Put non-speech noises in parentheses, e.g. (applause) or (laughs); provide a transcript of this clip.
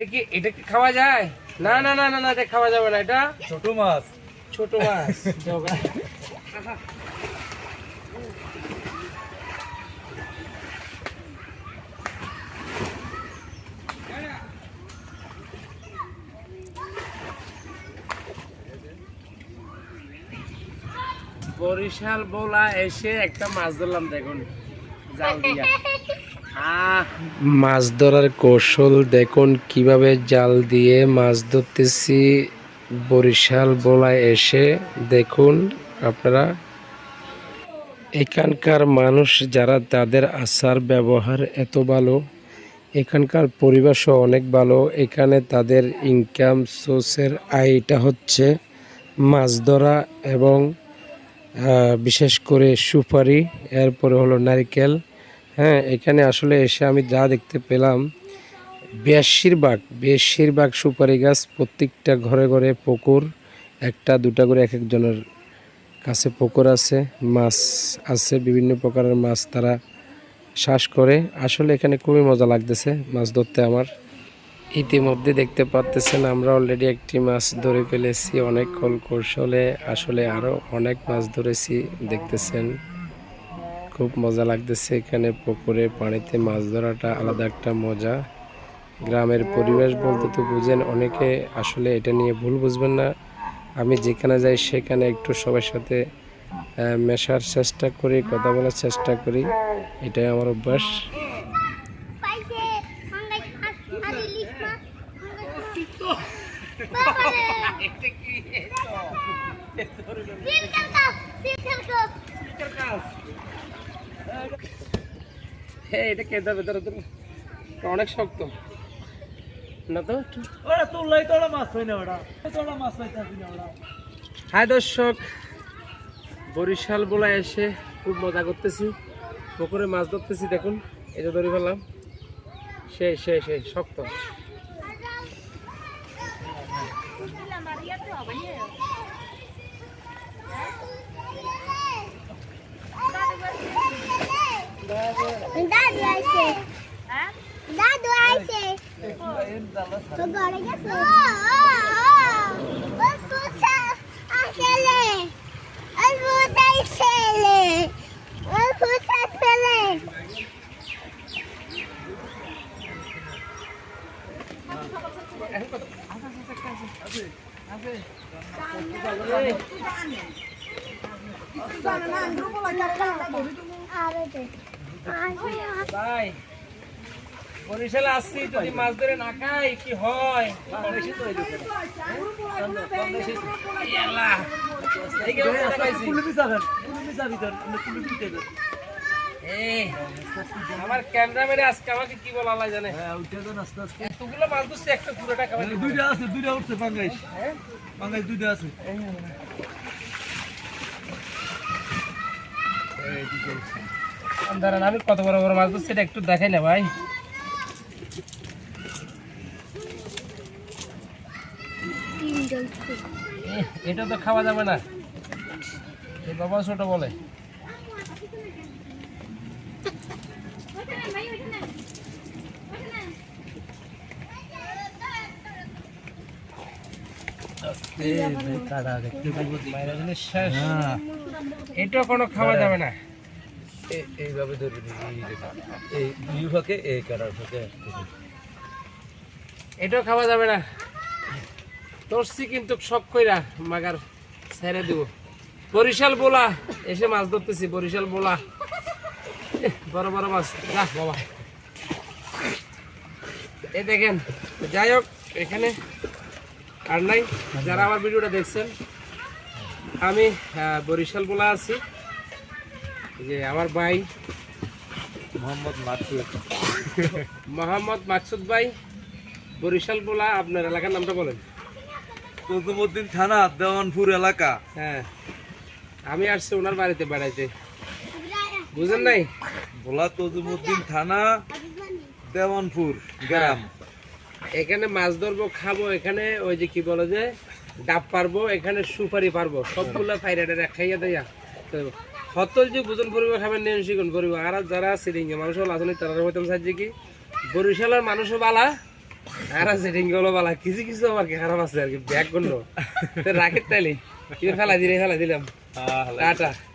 এটা কি এটা কি খাওয়া যায়? না না না না না এটা খাওয়া যাবে না এটা ছোট মাছ। ছোট মাছ। বরিশাল বলা এসে একটা মাছ ধরলাম দেখুন জাল দিয়া। (laughs) মাছ ধরার কৌশল দেখুন, কীভাবে জাল দিয়ে মাছ ধরতেছি। বরিশাল বলায় এসে দেখুন আপনারা। এখানকার মানুষ যারা তাদের আচার ব্যবহার এত ভালো, এখানকার পরিবেশও অনেক ভালো, এখানে তাদের ইনকাম সোর্সের আয়টা হচ্ছে মাছ ধরা এবং বিশেষ করে সুপারি, এরপরে হলো নারকেল। হ্যাঁ এখানে আসলে এসে আমি যা দেখতে পেলাম বেশিরভাগ বেশিরভাগ সুপারি গাছ প্রত্যেকটা ঘরে ঘরে পুকুর, একটা, দুটা করে এক একজনের কাছে পুকুর আছে, মাছ আছে, বিভিন্ন প্রকারের মাছ তারা শ্বাস করে। আসলে এখানে খুবই মজা লাগতেছে মাছ ধরতে আমার। ইতিমধ্যে দেখতে পাচ্তেছেন আমরা অলরেডি একটি মাছ ধরে ফেলেছি, অনেক কল কৌশলে আসলে আরও অনেক মাছ ধরেছি, দেখতেছেন। খুব মজা লাগতেছে এখানে পুকুরে পানিতে মাছ ধরাটা আলাদা একটা মজা। গ্রামের পরিবেশ বলতে তো বুঝেন অনেকে আসলে এটা নিয়ে ভুল বুঝবেন না। আমি যেখানে যাই সেখানে একটু সবার সাথে মেশার চেষ্টা করি কথা বলার চেষ্টা করি। এটাই আমার অভ্যাস। (laughs) হ্যাঁ এটা কে ধরবে ধরো ধরো। অনেক শক্ত। না তো। ওরা তুললাই তোরা মাছ হয় না ওরা। তোরা মাছ পাইতাছি না ওরা। হাই দর্শক বরিশাল বলা এসে খুব মজা করতেছি। পুকুরে মাছ ধরতেছি দেখুন। এটা ধরে ফেললাম। সে সে সে শক্ত। দাদু আইছে। দাদু আইছে। তো ঘরে গেছে ও আসলে দে। ভাই বরিশালে আসছি যদি মাছ ধরে না খাই কি হয়। এই এই, আমার ক্যামেরাম্যানে আজকে আমাকে কি বলা জানে? হ্যাঁ এতগুলো মাছ ধরছি একটা পুরোটা দুইটা আছে দুইটা উঠছে পাঙ্গাইশ পাঙ্গাইশ দুইটা আছে। দাঁড়ান আমি কত বড় বড় মাছ ধরছি এটা একটু দেখাই না ভাই। এটা তো খাওয়া যাবে না। বাবা ছোট বলে। হ্যাঁ। এটাও কোনো খাওয়া যাবে না। এইভাবে ধরবি এই দুই ফাঁকে এই কাটার ফাঁকে এটাও খাওয়া যাবে না। ধরছি কিন্তু শখ কইরা মাগার ছেড়ে দিব। বরিশাল বোলা, এসে মাছ ধরতেছি, বরিশাল বোলা। বড় বড় মাছ। যা, বাবা। এ দেখেন, যাই হোক, এখানে আর নাই। যারা আমার ভিডিওটা দেখছেন, আমি বরিশাল বোলা আছি। যে আমার ভাই মোহাম্মদ মাসুদ। মোহাম্মদ মাকসুদ ভাই বরিশাল বোলা আপনার এলাকার নামটা বলেন। কসুমুদ্দিন থানা দেওয়ানপুর এলাকা। হ্যাঁ আমি আসছি ওনার বাড়িতে বেড়াইতে। বুঝেন নাই? ভোলা তজুমুদ্দিন থানা দেওয়ানপুর গ্রাম। এখানে মাছ ধরবো খাব এখানে ওই যে কি বলে যে ডাব পারব এখানে সুপারি পারব সবগুলো ফাইরাটা খাইয়া দেয়া। তো হতল যে বুজন পরিবার খাবেন নিয়ে শিখুন পরিবার আর যারা সিরিঙ্গে মানুষ হল আসলে তারা হইতাম সাহায্যে কি? বরিশালের মানুষও বালা আর সিরিঙ্গে হলো বালা। কিছু কিছু আমার কি খারাপ আছে আর কি? ব্যাগগুলো। রাখের তাইলে। কি ফেলা দিলে ফেলা দিলাম। টাটা।